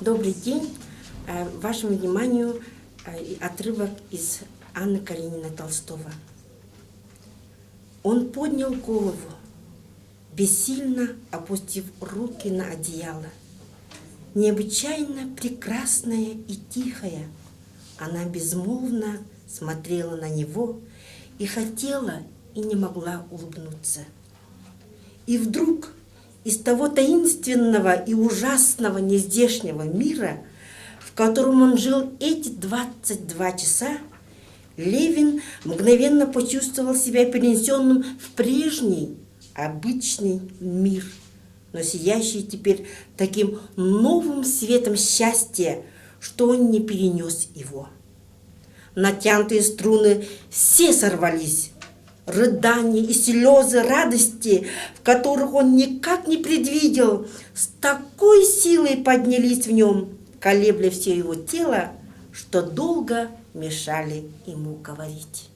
Добрый день. Э, Вашему вниманию э, отрывок из Анны Каренина Толстого. Он поднял голову, бессильно опустив руки на одеяло. Необычайно прекрасная и тихая, она безмолвно смотрела на него и хотела и не могла улыбнуться. И вдруг из того таинственного и ужасного нездешнего мира, в котором он жил эти 22 часа, Левин мгновенно почувствовал себя перенесенным в прежний, обычный мир, но сияющий теперь таким новым светом счастья, что он не перенес его. Натянутые струны все сорвались, рыдания и слезы радости, в которых он никак не предвидел, с такой силой поднялись в нем, колебля все его тело, что долго мешали ему говорить.